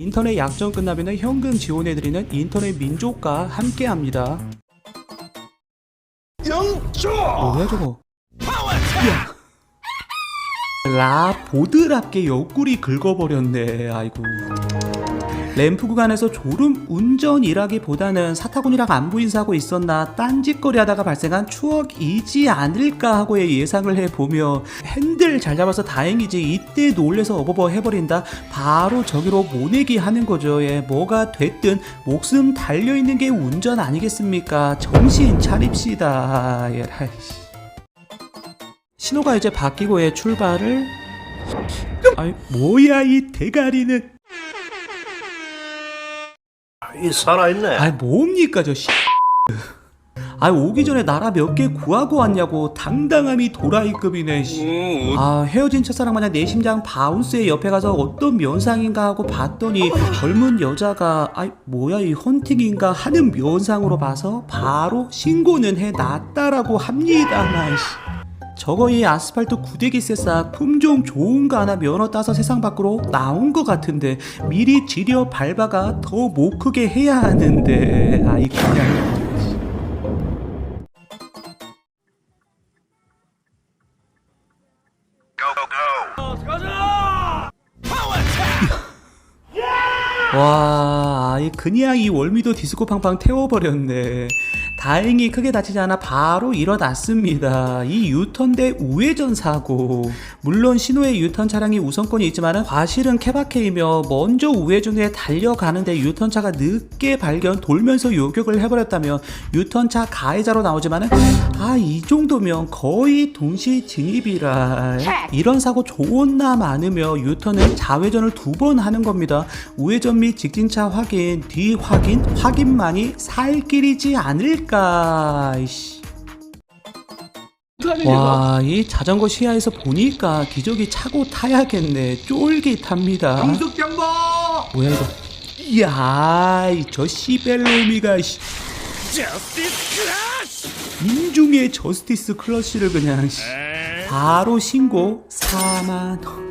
인터넷 약정 끝나면 현금 지원해드리는 인터넷 민족과 함께합니다. 영조 뭐야 저거? 야. 라 보드랍게 옆구리 긁어버렸네. 아이고. 램프 구간에서 졸음 운전이라기보다는 사타구니랑 안부 인사하고 있었나 딴짓거리 하다가 발생한 추억이지 않을까 하고의 예상을 해보며 핸들 잘 잡아서 다행이지 이때 놀래서 어버버 해버린다 바로 저기로 모내기 하는 거죠. 예 뭐가 됐든 목숨 달려있는 게 운전 아니겠습니까? 정신 차립시다. 예 아이씨. 신호가 이제 바뀌고 의 출발을. 아이 뭐야 이 대가리는 이 살아있네 아이 뭡니까 저 씨. 아 오기 전에 나라 몇 개 구하고 왔냐고 당당함이 도라이급이네 씨. 음, 아 헤어진 첫사랑 마냥 내 심장 바운스의 옆에 가서 어떤 면상인가 하고 봤더니 젊은 여자가 아 뭐야 이 헌팅인가 하는 면상으로 봐서 바로 신고는 해놨다라고 합니다 나이씨 저거 이 아스팔트 구데기 새 싹 품종 좋은 거 하나 면허 따서 세상 밖으로 나온 것 같은데 미리 지려 밟아가 더 못 크게 해야 하는데. 아이 그냥. 와, 아이 그냥 이 월미도 디스코 팡팡 태워버렸네. 다행히 크게 다치지 않아 바로 일어났습니다. 이 유턴 대 우회전 사고. 물론 신호의 유턴 차량이 우선권이 있지만 과실은 케바케이며 먼저 우회전에 달려가는데 유턴차가 늦게 발견 돌면서 요격을 해버렸다면 유턴차 가해자로 나오지만 아 이 정도면 거의 동시 진입이라 이런 사고 존나 많으며 유턴은 좌회전을 두 번 하는 겁니다. 우회전 및 직진차 확인, 뒤 확인, 확인만이 살 길이지 않을까. 이씨. 와, 이 자전거 시야에서 보니까 기저귀 차고 타야겠네. 쫄깃합니다. 강석병보 뭐야 이거? 이야, 이저 시벨로미가 씨. 저스티스 인중의 저스티스 클러시를 그냥 씨. 바로 신고 4만 원.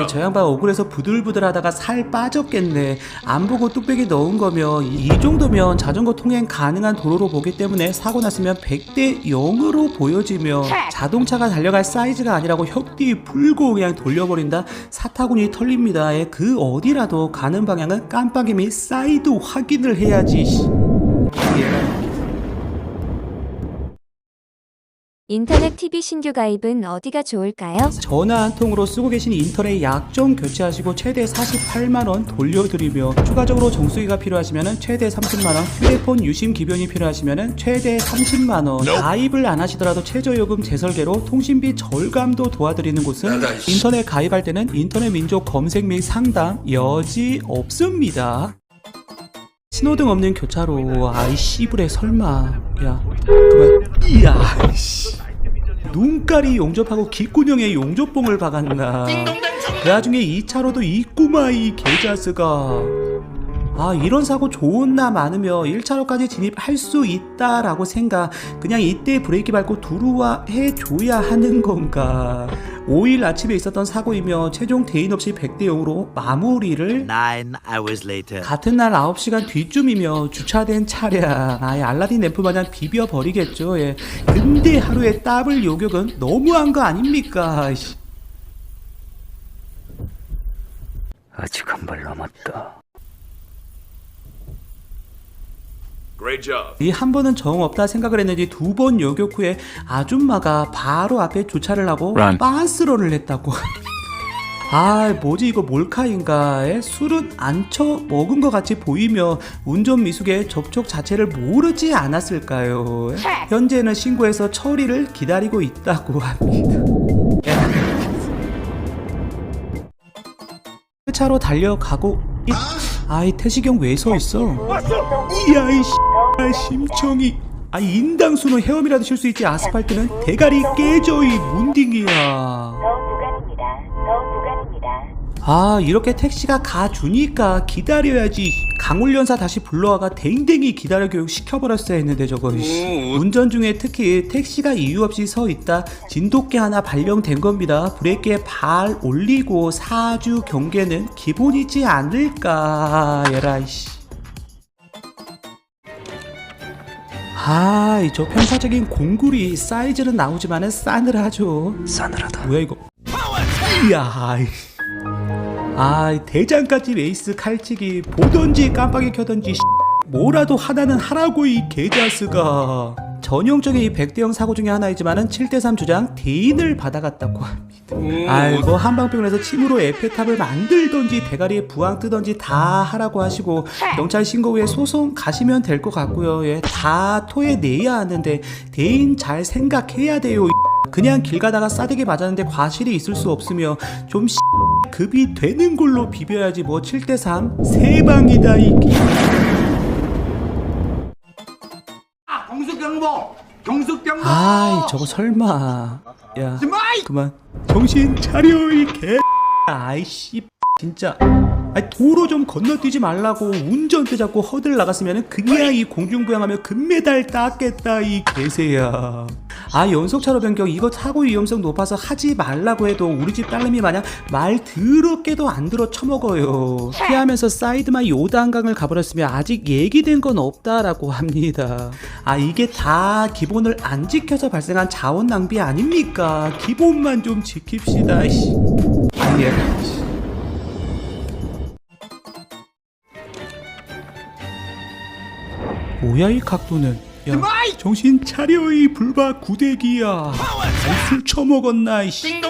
네, 저 양반 억울해서 부들부들하다가 살 빠졌겠네. 안 보고 뚝배기 넣은 거면 이 정도면 자전거 통행 가능한 도로로 보기 때문에 사고 났으면 100대 0으로 보여지며 자동차가 달려갈 사이즈가 아니라고 혁뒤 풀고 그냥 돌려버린다. 사타구니 털립니다. 예, 그 어디라도 가는 방향은 깜빡이 및 사이드 확인을 해야지. 씨. 예. 인터넷 TV 신규 가입은 어디가 좋을까요? 전화 한 통으로 쓰고 계신 인터넷 약정 교체하시고 최대 48만원 돌려드리며 추가적으로 정수기가 필요하시면 최대 30만원 휴대폰 유심 기변이 필요하시면 최대 30만원. 가입을 안 하시더라도 최저요금 재설계로 통신비 절감도 도와드리는 곳은 인터넷 가입할 때는 인터넷 민족 검색 및 상담 여지 없습니다 신호등 없는 교차로 아이 씨부레 설마 야 그만. 이야 씨. 눈깔이 용접하고 귓구녕에 용접봉을 박았나. 그 와중에 2차로도 있구마 이 개자스가 아 이런 사고 좋은 나 많으며 1차로까지 진입할 수 있다라고 생각 그냥 이때 브레이크 밟고 두루와 해줘야 하는 건가 5일 아침에 있었던 사고이며 최종 대인 없이 100대 0으로 마무리를 Nine hours later. 같은 날 9시간 뒤쯤이며 주차된 차량 아예 알라딘 램프 마냥 비벼버리겠죠 예. 근데 하루에 더블 요격은 너무한 거 아닙니까 씨. 아직 한 발 남았다. 이 한 번은 정 없다 생각을 했는지 두 번 요격 후에 아줌마가 바로 앞에 주차를 하고 Run. 빤스런을 했다고. 아 뭐지 이거 몰카인가에? 술은 안쳐 먹은 것 같이 보이며 운전 미숙의 접촉 자체를 모르지 않았을까요? 현재는 신고해서 처리를 기다리고 있다고 합니다. 그 차로 달려가고 있... 아이 태식형 왜서 있어. 이야 이 씨, 심청이. 아 인당수는 헤엄이라도 칠수 있지. 아스팔트는 대가리 깨져 이 문딩이야. 아 이렇게 택시가 가주니까 기다려야지. 강훈련사 다시 불러와가 댕댕이 기다려 교육 시켜버렸어야 했는데 저거 씨. 운전 중에 특히 택시가 이유 없이 서 있다. 진돗개 하나 발령된 겁니다. 브레이크에 발 올리고 사주 경계는 기본이지 않을까. 얘라 씨. 아, 이 저 편파적인 공구리 사이즈는 나오지만은 싸늘하죠. 싸늘하다. 뭐야 이거? 이야. 아이. 아, 이 대장까지 레이스 칼치기 보던지 깜빡이 켜던지 씨. 뭐라도 하나는 하라고 이 개자스가. 전형적인 이 백대형 사고 중에 하나이지만은 7대3 주장 대인을 받아갔다고 합니다. 아이고 한방병원에서 침으로 에페탑을 만들던지 대가리에 부항 뜨던지 다 하라고 하시고 경찰 신고 후에 소송 가시면 될 것 같고요. 예, 다 토해내야 하는데 대인 잘 생각해야 돼요. 이 그냥 길 가다가 싸대기 맞았는데 과실이 있을 수 없으며 좀 급이 되는 걸로 비벼야지 뭐 7대3 세 방이다 이 경숙경보 아이 저거 설마. 야 그만. 정신 차려 이 개. 아이씨 진짜. 아이 도로 좀 건너뛰지 말라고 운전대 잡고 허들 나갔으면 그냥 이 공중부양하며 금메달 땄겠다 이 개새야 아 연속차로 변경 이거 사고 위험성 높아서 하지 말라고 해도 우리 집 딸내미 마냥 말 더럽게도 안 들어 처먹어요 피하면서 사이드만 요단강을 가버렸으면 아직 얘기된 건 없다라고 합니다 아 이게 다 기본을 안 지켜서 발생한 자원 낭비 아닙니까 기본만 좀 지킵시다 씨. 아니 예. 뭐야 이 각도는 야 정신 차려 이 불바 구대기야. 술 처먹었나 이씨.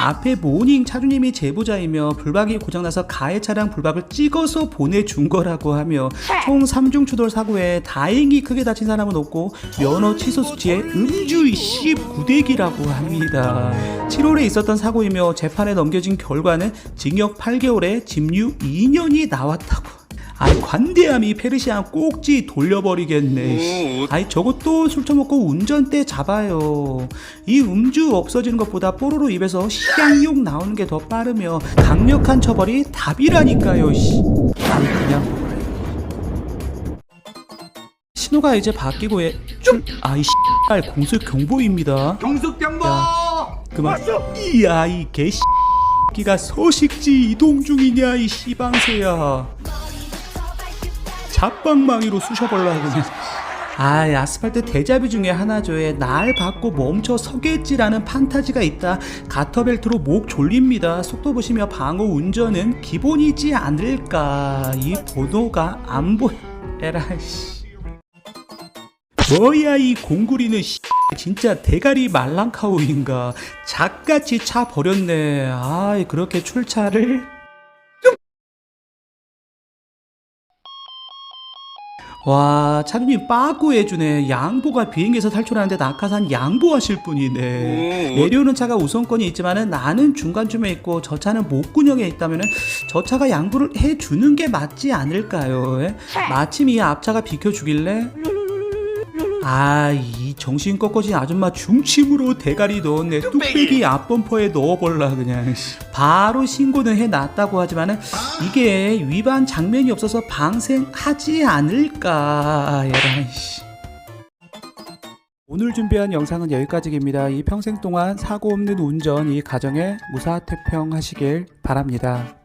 앞에 모닝 차주님이 제보자이며 불박이 고장나서 가해 차량 불박을 찍어서 보내준 거라고 하며 총 3중 추돌 사고에 다행히 크게 다친 사람은 없고 면허 취소 수치에 음주 19대기라고 합니다. 7월에 있었던 사고이며 재판에 넘겨진 결과는 징역 8개월에 집유 2년이 나왔다고 아이 관대함이 페르시안 꼭지 돌려버리겠네. 아이 저것도 술 처먹고 운전대 잡아요. 이 음주 없어지는 것보다 뽀로로 입에서 향욕 나오는 게 더 빠르며 강력한 처벌이 답이라니까요. 씨. 아니 그냥 신호가 이제 바뀌고 해. 출 아이 씨발 공술 경보입니다. 경숙 경보 그만. 이야 이 개씨. 기가 서식지 이동 중이냐 이 씨방새야. 잡방망이로 쑤셔볼라 그냥. 아, 아스팔트 대자비 중에 하나죠. 예, 날 받고 멈춰 서겠지라는 판타지가 있다. 가터벨트로 목 졸립니다. 속도 보시며 방어 운전은 기본이지 않을까. 이 번호가 안 보여. 에라이씨. 뭐야 이 공구리는 씨. 진짜 대가리 말랑카우인가. 작같이 차 버렸네. 아, 그렇게 출차를. 와 차주님 빠꾸 해주네. 양보가 비행기에서 탈출하는데 낙하산 양보하실 분이네. 내려오는 차가 우선권이 있지만은 나는 중간쯤에 있고 저 차는 목구녕에 있다면은 저 차가 양보를 해주는 게 맞지 않을까요? 예? 마침 이 앞차가 비켜주길래? 아, 이 정신 꺾어진 아줌마 중침으로 대가리 넣었네. 뚝배기 앞범퍼에 넣어볼라 그냥. 바로 신고는 해놨다고 하지만은 이게 위반 장면이 없어서 방생하지 않을까. 씨. 오늘 준비한 영상은 여기까지입니다. 이 평생 동안 사고 없는 운전 이 가정에 무사태평하시길 바랍니다.